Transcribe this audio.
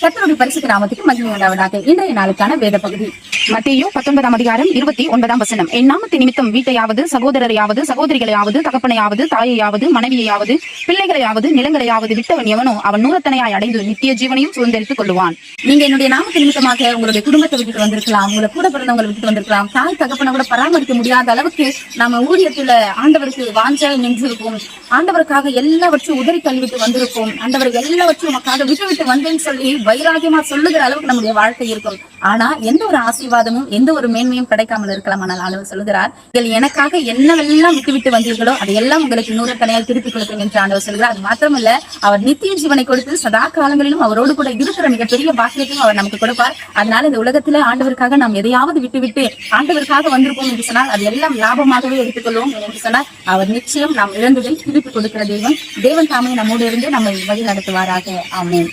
கத்தருடைய பரிசுத்த நாமத்துக்கு மகிமை உண்டாவதாக. இன்றைய நாளுக்கான வேத பகுதி. மத்தேயு பத்தொன்பதாம் அதிகாரம் இருபத்தி ஒன்பதாம் வசனம். என் நாமத்தை நிமித்தம் வீட்டையாவது சகோதரரையாவது சகோதரிகளையாவது தகப்பனையாவது தாயையாவது மனைவியையாவது பிள்ளைகளையாவது நிலங்களையாவது விட்டவன் எவனோ அவன் நூலத்தனையாய் அடைந்து நித்திய ஜீவனையும் சுதந்திரித்துக் கொள்ளுவான். நீங்க என்னுடைய நாமத்து நிமித்தமாக உங்களுடைய குடும்பத்தை விட்டுட்டு வந்திருக்கலாம். உங்களை கூட பிறந்தவங்களை விட்டுட்டு வந்திருக்கலாம். தாய் தகப்பனை கூட பராமரிக்க முடியாத அளவுக்கு நம்ம ஊழியத்துல ஆண்டவருக்கு வாஞ்ச நின்றிருப்போம். ஆண்டவருக்காக எல்லாவற்றையும் உதறி தள்ளிவிட்டு வந்திருப்போம். ஆண்டவர் எல்லாவற்றையும் உமக்காக விட்டு விட்டு வந்தேன்னு சொல்லி வைராகியமா சொல்லுகிற அளவுக்கு நம்முடைய வாழ்க்கை இருக்கும். ஆனா எந்த ஒரு ஆசீர்வாதமும் எந்த ஒரு மேன்மையும் கிடைக்காமல் இருக்கலாம் ஆனால் ஆண்டவர் சொல்லுகிறார் நீங்கள் எனக்காக என்னவெல்லாம் விட்டு விட்டு வந்தீர்களோ அதையெல்லாம் உங்களுக்கு நூறத்தனையால் திருப்பி கொடுப்பேன் என்று ஆண்டவர் சொல்கிறார் அது மாத்திரமல்ல அவர் நித்திய ஜீவனை கொடுத்து சதா காலங்களிலும் அவரோடு கூட இருக்கிற மிகப்பெரிய பாக்கியத்தையும் அவர் நமக்கு கொடுப்பார். அதனால இந்த உலகத்துல ஆண்டவருக்காக நாம் எதையாவது விட்டுவிட்டு ஆண்டவருக்காக வந்திருப்போம் என்று சொன்னால் அது எல்லாம் லாபமாகவே எடுத்துக்கொள்வோம் என்று சொன்னால் அவர் நிச்சயம் நாம் இழந்ததை திருப்பி கொடுக்கிற தெய்வம் தேவன் தாமே நம்மோடு இருந்து நம்மை வழி நடத்துவாராக ஆமென்.